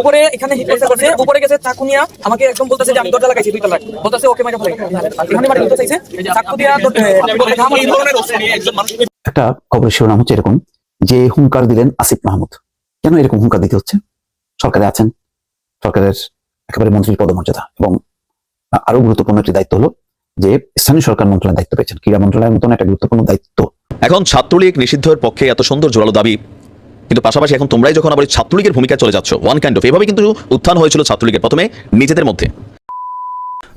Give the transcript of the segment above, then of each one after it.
উপরে এখানে হিট করছে উপরে গেছে চাকু নিয়া আমাকে একদম বলতেছে যে আমি দরজা লাগাইছি দুইটা লাখ বলতেছে ওকে মাইকা এখানে মারি দিতে চাইছে। চাকু দিয়া তো এই ধরনের অস্ত্র নিয়ে একজন মানুষ একটা খবরের শিরোনাম হচ্ছে এরকম যে হুঙ্কার দিলেন আসিফ মাহমুদ। কেন এরকম হুঙ্কার দিতে হচ্ছে? সরকারে আছেন সরকারের একেবারে মন্ত্রীর পদমর্যাদা এবং আরও গুরুত্বপূর্ণ একটি দায়িত্ব হলো যে স্থানীয় সরকার মন্ত্রণালয়ের দায়িত্ব পেয়েছেন। ক্রীড়া মন্ত্রণালয়ের মতন একটা গুরুত্বপূর্ণ দায়িত্ব। এখন ছাত্রলীগ নিষিদ্ধের পক্ষে এত সুন্দর জোরালো দাবি, কিন্তু পাশাপাশি এখন তোমরাই যখন আবার ছাত্রলীগের ভূমিকা চলে যাচ্ছ ওয়ান কাইন্ড অফ এভাবে কিন্তু উত্থান হয়েছিল ছাত্রলীগের প্রথমে নিজেদের মধ্যে।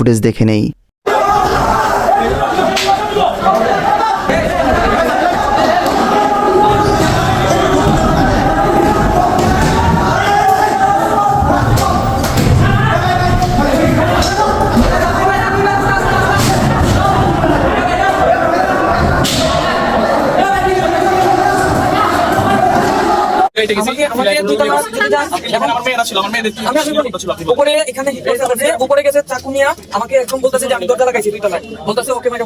ফুটেজ দেখে নেই। আপনি বলুন। উপরে এখানে হিট করতে করছে উপরে গেছে চাকু আমাকে একদম বলতেছে যে আমি দরজা লাগাইছি দুইটা লাখ বলতেছে ওকে মাইকা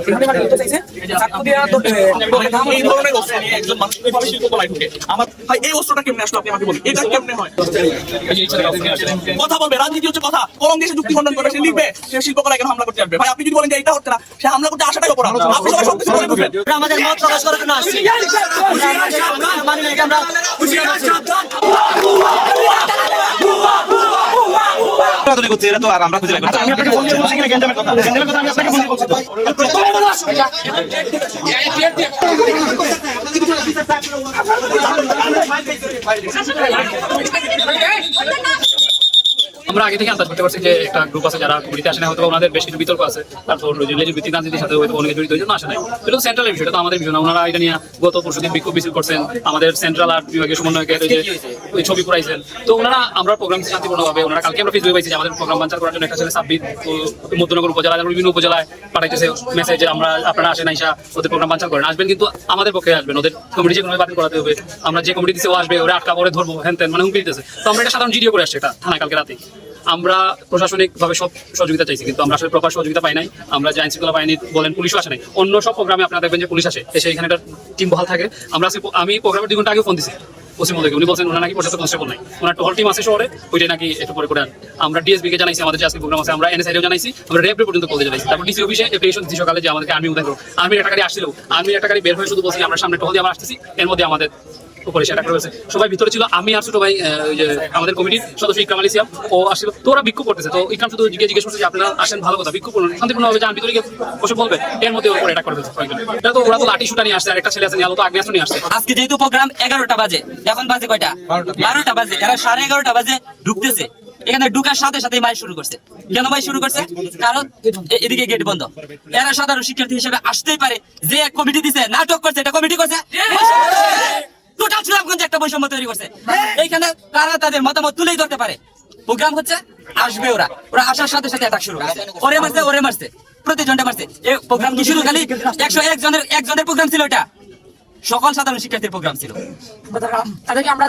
এখানে মারি দিতে চাইছে। চাকু দিয়া এই ধরনের অস্ত্র। নিয়ে একজন মানুষ কীভাবে শিল্পকলায় ঢুকে। আমার ভাই এই অস্ত্রটা কেমনে আসলো আপনি আমাকে বলুন। এটা কেমনে হয়? কথা বলবে রাজনীতি হচ্ছে কথা। কোন দেশে যুক্তি খণ্ডন করবে সে লিখবে সে শিল্পকলায় কেন হামলা করতে আসবে? ভাই আপনি যদি বলেন যে এটা হচ্ছে না সে হামলা করতে আসাটাই অপরাধ। আপনি সবাই সবকিছু ঢুকবেন আমাদের মত প্রকাশ করার জন্য আসছি আমরা মানি না। এটা আমরা আমরা আগে থেকে আন্দাজ করতে পারছি যে একটা গ্রুপ আছে যারা কমিটিতে আসে না হয়তো ওনাদের বেশ কিছু বিতর্ক আছে। তারপর রিলেটিভ ভিত্তিক রাজনীতির সাথে হয়তো অনেকে জড়িত হয়েছে আসে নাই। এটা তো সেন্ট্রাল বিষয় এটা তো আমাদের বিষয় না। ওনারা এটা নিয়ে গত পরশু দিন বিক্ষোভ মিছিল করছেন। আমাদের সেন্ট্রাল আর্ট বিভাগের সমন্বয়কের ওই যে ওই ছবি করাইছেন তো ওনারা আমরা প্রোগ্রাম শান্তিপূর্ণভাবে ওনারা কালকে আমরা ফেসবুকে পাইছি যে আমাদের প্রোগ্রাম বাঞ্চার করার জন্য একটা ছেলে সাব্বির মধ্যনগর উপজেলা এবং বিভিন্ন উপজেলায় পাঠাইতেছে মেসেজ যে আমরা আপনারা আসেন আইসা ওদের প্রোগ্রাম বাঞ্চার করেন। আসবেন কিন্তু আমাদের পক্ষে আসবেন ওদের কমিটি যে কোনো বাতিল করাতে হবে। আমরা যে কমিটি দিচ্ছে ও আসবে ওরা আটকা পরে ধরবো হ্যান তেন মানে হুমকি দিতেছে। তো আমরা এটা সাধারণ জিডিও করে আসছে এটা থানা কালকে রাতে আমরা প্রশাসনিক ভাবে সব সহযোগিতা চাইছি, কিন্তু আমরা আসলে প্রপার সহযোগিতা পাই নাই। আমরা যে আইন শৃঙ্খলা বাহিনী বলেন পুলিশও আসে নাই। অন্য সব প্রোগ্রামে আপনারা দেখবেন যে পুলিশ আসে, এসে এখানে একটা টিম বহাল থাকে। আমরা আমি প্রোগ্রামের দুই ঘণ্টা আগে ফোন দিছি পশ্চিম থেকে উনি বলছেন, ওনার নাকি পর্যাপ্ত কনস্টেবল নাই। ওনার টহল টিম আছে শহরে, ওইটাই নাকি একটু পরে করে আমরা ডিএসবি কে জানাইছি, আমাদের যে আজকে প্রোগ্রাম আছে, আমরা এনএসআইও জানাইছি, আমরা রেপ পর্যন্ত বলতে জানাইছি। তারপর ডিসি অফিসে অ্যাপ্লিকেশন দিচ্ছি সকালে যে আমাদেরকে আর্মি উদ্ধার করো। আর্মির একটা গাড়ি আসছিল। আর্মির একটা গাড়ি বের হয়ে শুধু বলছি আমরা সামনে টহল দিয়ে আবার আসতেছি, এর মধ্যে আমাদের উপরে সেটা করেছে। সবাই ভিতরে ছিল আমি আর ছোট ভাই আহ, ওই যে আমাদের কমিটির সদস্য ইকরাম আলী সিয়াম ও আসছিল তো ওরা বিক্ষোভ করতেছে। তো ইকরাম শুধু জিজ্ঞেস জিজ্ঞেস করছে যে আপনারা আসেন ভালো কথা বিক্ষোভ করুন। শান্তিপূর্ণ শান্তিপূর্ণভাবে যান ভিতরে গিয়ে বসে বলবে। এর মধ্যে ওপরে এটা করে এটা তো ওরা তো লাঠি শুটা নিয়ে আসছে আর একটা ছেলে আছে নিয়ে আলো তো আগ্নেয়াস্ত্র নিয়ে আসছে। আজকে যেহেতু প্রোগ্রাম এগারোটা বাজে এখন বাজে কয়টা? বারোটা বাজে। এরা সাড়ে এগারোটা বাজে ঢুকতেছে। এখানে ঢুকার সাথে সাথে মাই শুরু করছে। কেন মাই শুরু করছে? কারণ এদিকে গেট বন্ধ। এরা সাধারণ শিক্ষার্থী হিসেবে আসতেই পারে। যে কমিটি দিছে নাটক করছে এটা কমিটি করছে? টোটাল সুনামগঞ্জে একটা বৈষম্য তৈরি করছে। এইখানে তারা তাদের মতামত তুলেই ধরতে পারে? প্রোগ্রাম হচ্ছে আসবে ওরা। ওরা আসার সাথে সাথে অ্যাটাক শুরু করছে ওরে মারছে ওরে মারছে। প্রতিজনটা মারছে। এই প্রোগ্রাম কি শুরু? খালি একশো একজনের একজনের প্রোগ্রাম ছিল এটা। সকল সাধারণ শিক্ষার্থীর প্রোগ্রাম ছিল।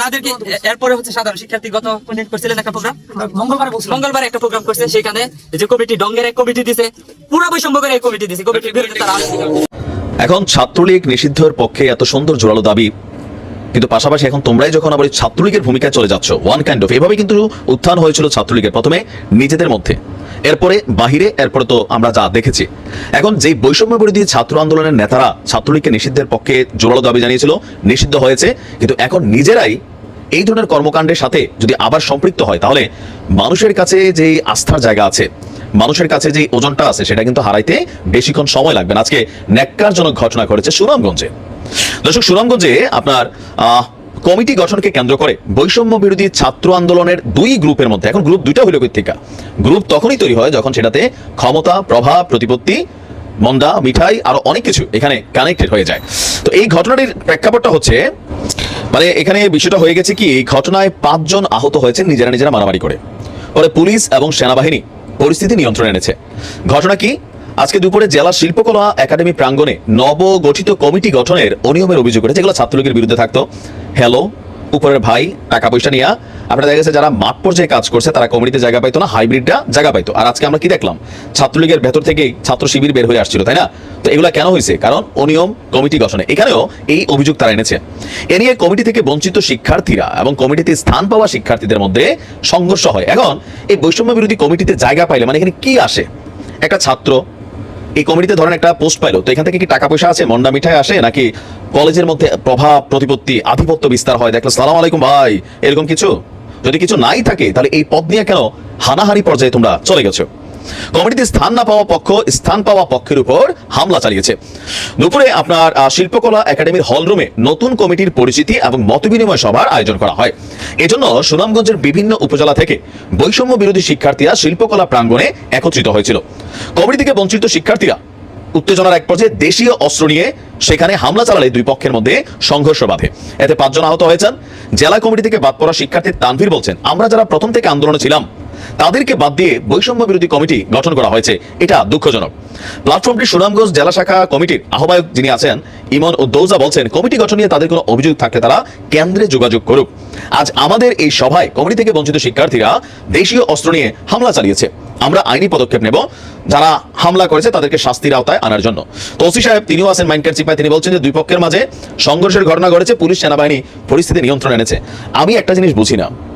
তাদেরকে এরপরে হচ্ছে সাধারণ শিক্ষার্থী গত করছিলেন একটা প্রোগ্রাম? মঙ্গলবার মঙ্গলবার একটা প্রোগ্রাম করছে। সেখানে যে কমিটি ডঙ্গের এক কমিটি দিছে পুরো বৈষম্য করে এক কমিটি দিছে। কমিটির বিরুদ্ধে তারা এখন ছাত্রলীগ নিষিদ্ধের পক্ষে এত সুন্দর জোরালো দাবি কিন্তু পাশাপাশি এখন তোমরাই যখন আবার ছাত্রলীগের ভূমিকায় চলে যাচ্ছ ওয়ান কাইন্ড অফ এভাবে কিন্তু উত্থান হয়েছিল ছাত্রলীগের প্রথমে নিজেদের মধ্যে। এরপরে বাহিরে, এরপরে তো আমরা যা দেখেছি। এখন যেই বৈষম্য বিরোধী ছাত্র আন্দোলনের নেতারা ছাত্রলীগকে নিষিদ্ধের পক্ষে জোরালো দাবি জানিয়েছিল, নিষিদ্ধ হয়েছে, কিন্তু এখন নিজেরাই এই ধরনের কর্মকাণ্ডের সাথে যদি আবার সম্পৃক্ত হয়, তাহলে মানুষের কাছে যে আস্থার জায়গা আছে, মানুষের কাছে যে ওজনটা আছে, সেটা কিন্তু হারাইতে বেশিক্ষণ সময় লাগবে না। আজকে ন্যাক্কারজনক ঘটনা ঘটেছে সুনামগঞ্জে। দর্শক, সুনামগঞ্জে আপনার কমিটি গঠনকে কেন্দ্র করে বৈষম্য বিরোধী ছাত্র আন্দোলনের দুই গ্রুপের মধ্যে, এখন গ্রুপ দুইটা হইল কই থেকে গ্রুপ তখনই তৈরি হয় যখন সেটাতে ক্ষমতা, প্রভাব, প্রতিপত্তি, মন্দা, মিঠাই আরও অনেক কিছু এখানে কানেক্টেড হয়ে যায়। তো এই ঘটনাটির প্রেক্ষাপটটা হচ্ছে মানে এখানে বিষয়টা হয়ে গেছে কি, এই ঘটনায় পাঁচজন আহত হয়েছে নিজেরা নিজেরা মারামারি করে। পরে পুলিশ এবং সেনাবাহিনী পরিস্থিতি নিয়ন্ত্রণে এনেছে। ঘটনা কি? আজকে দুপুরে জেলা শিল্পকলা একাডেমি প্রাঙ্গণে নবগঠিত কমিটি গঠনের অনিয়মের অভিযোগ করে যেগুলো ছাত্রলীগের বিরুদ্ধে থাকতো। হ্যালো, উপরের ভাই, টাকা পয়সা নিয়ে। আপনারা দেখা গেছে যারা মাঠ পর্যায়ে কাজ করছে, তারা কমিটিতে জায়গা পাইতো না হাইব্রিডটা জায়গা পাইতো। আর আজকে আমরা কি দেখলাম? ছাত্রলীগের ভেতর থেকেই ছাত্র শিবির বের হয়ে আসছিল, তাই না? তো এগুলা কেন হয়েছে? কারণ অনিয়ম কমিটি গঠনে। এখানেও এই অভিযোগ তারা এনেছে। এ নিয়ে কমিটি থেকে বঞ্চিত শিক্ষার্থীরা এবং কমিটিতে স্থান পাওয়া শিক্ষার্থীদের মধ্যে সংঘর্ষ হয়। এখন এই বৈষম্য বিরোধী কমিটিতে জায়গা পাইলে মানে এখানে কি আসে? একটা ছাত্র এই কমিটিতে ধরেন একটা পোস্ট পাইলো, তো এখান থেকে কি টাকা পয়সা আছে, মন্ডা মিঠাই আসে, নাকি কলেজের মধ্যে প্রভাব প্রতিপত্তি আধিপত্য বিস্তার হয়? দেখল, সালাম আলাইকুম ভাই, এরকম কিছু? যদি কিছু নাই থাকে, তাহলে এই পদ নিয়ে কেন হানাহানি পর্যায়ে তোমরা চলে গেছো? কমিটিতে স্থান না পাওয়া পক্ষ, স্থান পাওয়া পক্ষের উপর হামলা চালিয়েছে। দুপুরে আপনার শিল্পকলা একাডেমির হলরুমে নতুন কমিটির পরিচিতি এবং মতবিনিময় সভার আয়োজন করা হয়। এজন্য সুনামগঞ্জের বিভিন্ন উপজেলা থেকে বৈষম্য বিরোধী শিক্ষার্থীরা শিল্পকলা প্রাঙ্গণে একত্রিত হয়েছিল। কমিটি থেকে বঞ্চিত শিক্ষার্থীরা। উত্তেজনার এক পর্যায়ে দেশীয় অস্ত্র নিয়ে সেখানে হামলা চালালে দুই পক্ষের মধ্যে সংঘর্ষ বাধে। এতে পাঁচজন আহত হয়েছেন। জেলা কমিটি থেকে বাদ পড়া শিক্ষার্থী তানভীর বলছেন, আমরা যারা প্রথম থেকে আন্দোলনে ছিলাম তাদেরকে বাদ দিয়ে বৈষম্য বিরোধী কমিটি গঠন করা হয়েছে। এটা দুঃখজনক। প্ল্যাটফর্মটি সুনামগঞ্জ জেলা শাখা কমিটির আহ্বায়ক যিনি আছেন, ইমন উদ্দৌজা বলছেন, কমিটি গঠন নিয়ে তাদের কোনো অভিযোগ থাকলে তারা কেন্দ্রে যোগাযোগ করুক। আজ আমাদের এই সভায় কমিটি থেকে বঞ্চিত শিক্ষার্থীরা দেশীয় অস্ত্র নিয়ে হামলা চালিয়েছে। আমরা আইনি পদক্ষেপ নেব। যারা হামলা করেছে, তাদেরকে শাস্তির আওতায় আনার জন্য। তো ওসি সাহেব, তিনিও আছেন মাইন্ডকার চিপায়। তিনি বলছেন যে, দুই পক্ষের মাঝে সংঘর্ষের ঘটনা ঘটেছে, পুলিশ, সেনাবাহিনী পরিস্থিতি নিয়ন্ত্রণ এনেছে। আমি একটা জিনিস বুঝি না।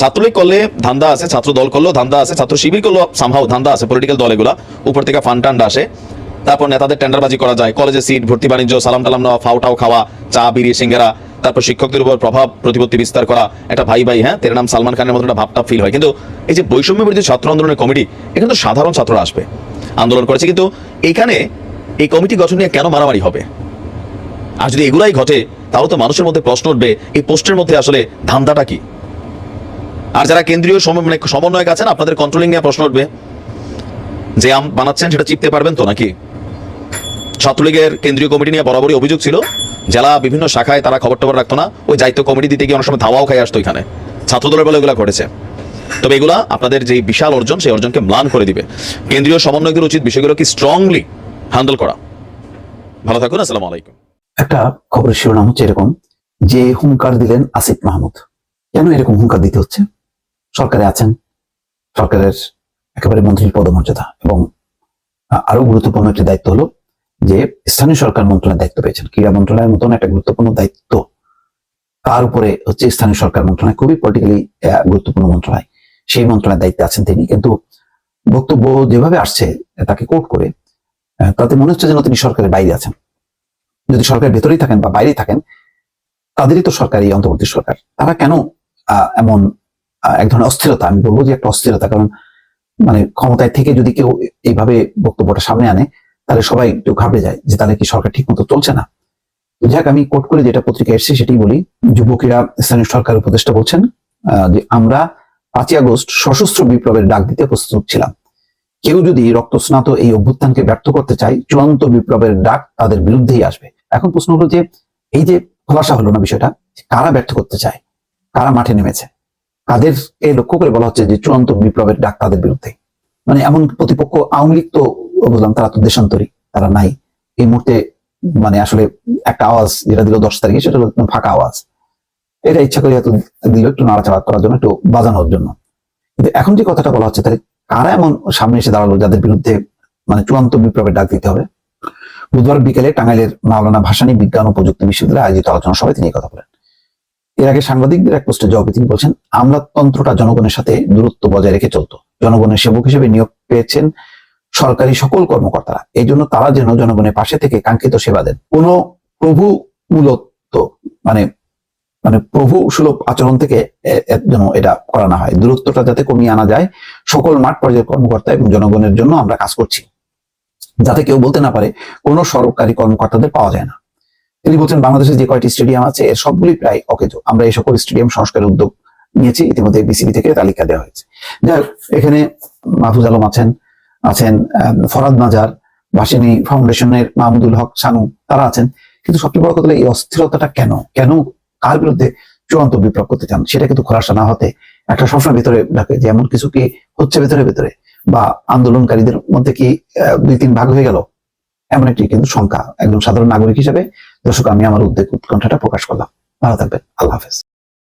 ছাত্রলীগ করলে ধান্দা আছে ছাত্র দল করলেও ধান্দা আছে, ছাত্র শিবির করলেও সামহাও ধান্দা আছে পলিটিক্যাল দল এগুলা। উপর থেকে ফান্ড টান্ড আসে। তারপর নেতাদের টেন্ডারবাজি করা যায়, কলেজে সিট, ভর্তি বাণিজ্য, সালাম টালাম নেওয়া ফাউটাও খাওয়া, চা, বিড়ি, সিঙ্গারা, তারপর শিক্ষকদের উপর প্রভাব, প্রতিপত্তি বিস্তার করা, একটা ভাই ভাই হ্যাঁ তের নাম সালমান খানের মতো একটা ভাবটা ফিল হয়। কিন্তু এই যে বৈষম্য বিরোধী ছাত্র আন্দোলনের কমিটি, এখানে তো সাধারণ ছাত্ররা আসবে, আন্দোলন করেছে। কিন্তু এখানে এই কমিটি গঠন নিয়ে কেন মারামারি হবে? আর যদি এগুলাই ঘটে, তাহলে তো মানুষের মধ্যে প্রশ্ন উঠবে, এই পোস্টের মধ্যে আসলে ধান্দাটা কি? আর যারা কেন্দ্রীয় মানে সমন্বয়ক আছেন, আপনাদের কন্ট্রোলিং নিয়ে প্রশ্ন উঠবে। যে আম বানাচ্ছেন, সেটা চিপতে পারবেন তো নাকি? ছাত্রলীগের কেন্দ্রীয় কমিটি নিয়ে বরাবরই অভিযোগ ছিল জেলা বিভিন্ন শাখায় তারা খবর টবর রাখতো না, ওই দায়িত্ব কমিটি দিতে গিয়ে অনেক সময় ধাওয়াও খাই আসতো এখানে। ছাত্রদলের বলে এগুলো ঘটেছে। তবে এগুলা আপনাদের যে বিশাল অর্জন, সেই অর্জনকে ম্লান করে দিবে। কেন্দ্রীয় সমন্বয়কের উচিত বিষয়গুলোকে স্ট্রংলি হ্যান্ডেল করা। ভালো থাকুন, আসসালামু আলাইকুম। একটা খবরের শিরোনাম হচ্ছে এরকম, যে হুঙ্কার দিলেন আসিফ মাহমুদ। কেন এরকম হুঙ্কার দিতে হচ্ছে? সরকারে আছেন, সরকারের একেবারে মন্ত্রীর পদমর্যাদা এবং আরও গুরুত্বপূর্ণ একটি দায়িত্ব হলো যে স্থানীয় সরকার মন্ত্রণালয়ের দায়িত্ব পেয়েছেন। ক্রীড়া মন্ত্রণালয়ের মতন একটা গুরুত্বপূর্ণ দায়িত্ব তার উপরে হচ্ছে স্থানীয় সরকার মন্ত্রণালয়, খুবই পলিটিক্যালি গুরুত্বপূর্ণ মন্ত্রণালয়। সেই মন্ত্রণালয়ের দায়িত্বে আছেন তিনি। কিন্তু বক্তব্য যেভাবে আসছে, তাকে কোট করে তাতে মনে হচ্ছে যেন তিনি সরকারের বাইরে আছেন। যদি সরকারের ভেতরেই থাকেন বা বাইরেই থাকেন, তাদেরই তো সরকার অন্তর্বর্তী সরকার। তারা কেন এমন এক ধরনের অস্থিরতা। আমি বলব যে একটা অস্থিরতা, কারণ মানে ক্ষমতায় থেকে যদি কেউ এইভাবে বক্তব্যটা সামনে আনে, তাহলে সবাই একটু ঘাবড়ে যায় যে তাহলে কি সরকার ঠিক মতো চলছে না? যাক, আমি কোট করে যেটা পত্রিকায় এসেছে সেটাই বলি। যুবকেরা, স্থানীয় সরকার উপদেষ্টা বলছেন যে আমরা পাঁচই আগস্ট সশস্ত্র বিপ্লবের ডাক দিতে প্রস্তুত ছিলাম। কেউ যদি রক্তস্নাত এই অভ্যুত্থানকে ব্যর্থ করতে চায়, চূড়ান্ত বিপ্লবের ডাক তাদের বিরুদ্ধেই আসবে। এখন প্রশ্ন হলো যে, এই যে খোলাসা হলো না বিষয়টা কারা ব্যর্থ করতে চায়? কারা মাঠে নেমেছে? কাদেরকে লক্ষ্য করে বলা হচ্ছে যে চূড়ান্ত বিপ্লবের ডাক তাদের বিরুদ্ধে। মানে এমন প্রতিপক্ষ, আওয়ামী লীগ তো বুঝলাম তারা তো দেশান্তরী, তারা নাই। এই মুহূর্তে মানে আসলে একটা আওয়াজ যেটা দিল দশ তারিখে, সেটা হলো ফাঁকা আওয়াজ। এটা ইচ্ছা করে এত দিল একটু নাড়াচাড়া করার জন্য, একটু বাজানোর জন্য। কিন্তু এখন যে কথাটা বলা হচ্ছে, তাহলে কারা এমন সামনে এসে দাঁড়াল যাদের বিরুদ্ধে মানে চূড়ান্ত বিপ্লবের ডাক দিতে হবে? বুধবার বিকেলে টাঙ্গাইলের মাওলানা ভাসানী বিজ্ঞান ও প্রযুক্তি বিশ্ববিদ্যালয়ে আয়োজিত আলোচনা সভায় তিনি কথা বলেন। এর আগে সাংবাদিকদের এক পোস্টে জবাবে তিনি বলছেন আমলাতন্ত্রটা জনগণের সাথে দূরত্ব বজায় রেখে চলতো। জনগণের সেবক হিসেবে নিয়োগ পেয়েছেন সরকারি সকল কর্মকর্তারা। এই জন্য তারা যেন জনগণের পাশে থেকে কাঙ্ক্ষিত সেবা দেন। কোনো প্রভু মূলত মানে মানে প্রভু সুলভ আচরণ থেকে যেন এটা করা না হয়। দূরত্বটা যাতে কমিয়ে আনা যায়, সকল মাঠ পর্যায়ের কর্মকর্তা এবং জনগণের জন্য আমরা কাজ করছি। যাতে কেউ বলতে না পারে, কোনো সরকারি কর্মকর্তাদের পাওয়া যায় না। তিনি বলছেন, বাংলাদেশে যে কয়টি স্টেডিয়াম আছে, এর সবগুলি প্রায় অকেজ। আমরা এই সকল স্টেডিয়াম সংস্কারের উদ্যোগ নিয়েছি, ইতিমধ্যে বিসিবি থেকে তালিকা দেওয়া হয়েছে। যাই এখানে মাহফুজ আলম আছেন আছেন ফরাদ মাজার ভাসিনী ফাউন্ডেশনের মাহমুদুল হক সানু, তারা আছেন। কিন্তু সবচেয়ে বড় কথা এই অস্থিরতাটা কেন? কেন কার বিরুদ্ধে চূড়ান্ত বিপ্লব করতে চান? সেটা কিন্তু খোলাসা না হতে একটা সবসময় ভিতরে ডাকে যে এমন কিছু কি হচ্ছে ভেতরে ভেতরে? বা আন্দোলনকারীদের মধ্যে কি দুই তিন ভাগ হয়ে গেল? এমন একটি কিন্তু শঙ্কা একজন সাধারণ নাগরিক হিসেবে দর্শক আমি আমার উদ্বেগ উৎকণ্ঠাটা প্রকাশ করলাম। ভালো থাকবেন। আল্লাহ হাফেজ।